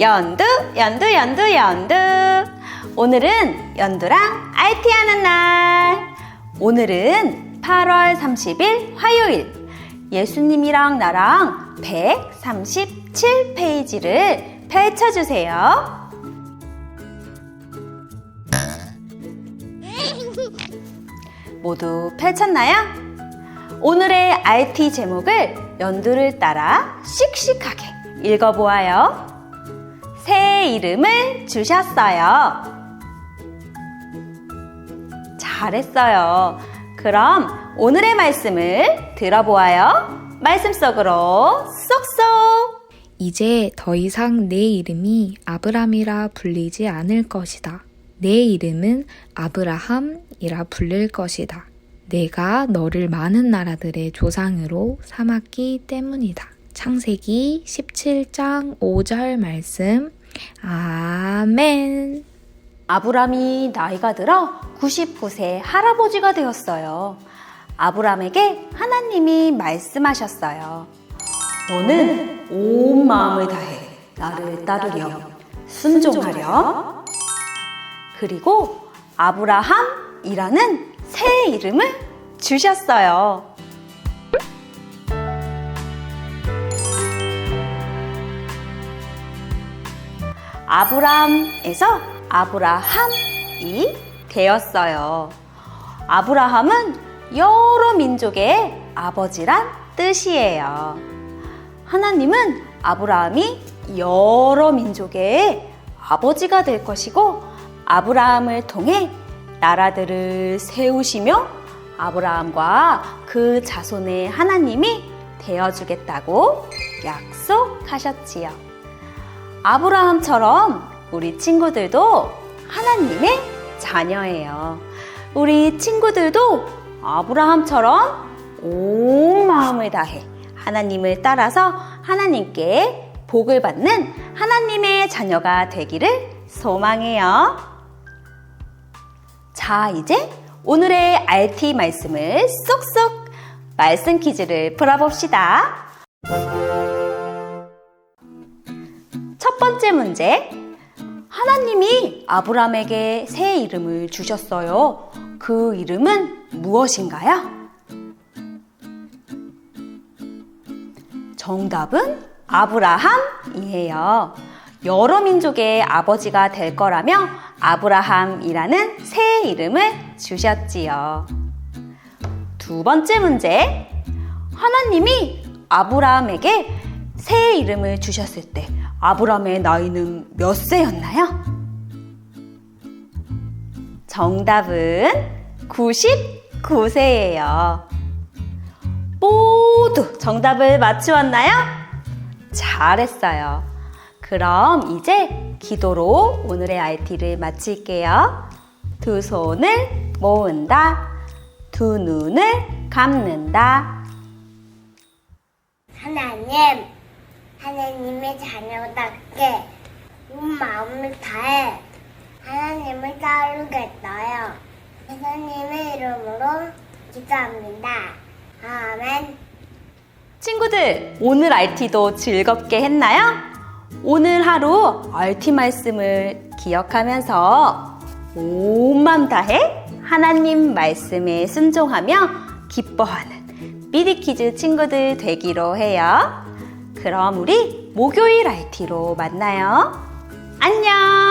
연두, 연두, 연두, 연두. 오늘은 연두랑 IT 하는 날. 오늘은 8월 30일 화요일. 예수님이랑 나랑 137페이지를 펼쳐주세요. 모두 펼쳤나요? 오늘의 RT 제목을 연두를 따라 씩씩하게 읽어보아요. 새 이름을 주셨어요. 잘했어요. 그럼 오늘의 말씀을 들어보아요. 말씀 속으로 쏙쏙! 이제 더 이상 내 이름이 아브람이라 불리지 않을 것이다. 내 이름은 아브라함이라 불릴 것이다. 내가 너를 많은 나라들의 조상으로 삼았기 때문이다. 창세기 17장 5절 말씀. 아멘. 아브람이 나이가 들어 99세 할아버지가 되었어요. 아브람에게 하나님이 말씀하셨어요. 너는 온 마음을 다해 나를 따르렴, 순종하렴. 그리고 아브라함이라는 새 이름을 주셨어요. 아브람에서 아브라함이 되었어요. 아브라함은 여러 민족의 아버지란 뜻이에요. 하나님은 아브라함이 여러 민족의 아버지가 될 것이고 아브라함을 통해 나라들을 세우시며 아브라함과 그 자손의 하나님이 되어주겠다고 약속하셨지요. 아브라함처럼 우리 친구들도 하나님의 자녀예요. 우리 친구들도 아브라함처럼 온 마음을 다해 하나님을 따라서 하나님께 복을 받는 하나님의 자녀가 되기를 소망해요. 자, 이제 오늘의 RT 말씀을 쏙쏙 말씀 퀴즈를 풀어봅시다. 첫 번째 문제. 하나님이 아브람에게 새 이름을 주셨어요. 그 이름은 무엇인가요? 정답은 아브라함이에요. 여러 민족의 아버지가 될 거라며 아브라함이라는 새 이름을 주셨지요. 두 번째 문제. 하나님이 아브라함에게 새 이름을 주셨을 때 아브라함의 나이는 몇 세였나요? 정답은 99세예요. 모두 정답을 맞추었나요? 잘했어요. 그럼 이제 기도로 오늘의 RT를 마칠게요. 두 손을 모은다. 두 눈을 감는다. 하나님, 하나님의 자녀답게 온 마음을 다해 하나님을 따르겠어요. 하나님의 이름으로 기도합니다. 아멘. 친구들, 오늘 RT도 즐겁게 했나요? 오늘 하루 RT 말씀을 기억하면서 온 마음 다해 하나님 말씀에 순종하며 기뻐하는 미리키즈 친구들 되기로 해요. 그럼 우리 목요일 RT로 만나요. 안녕!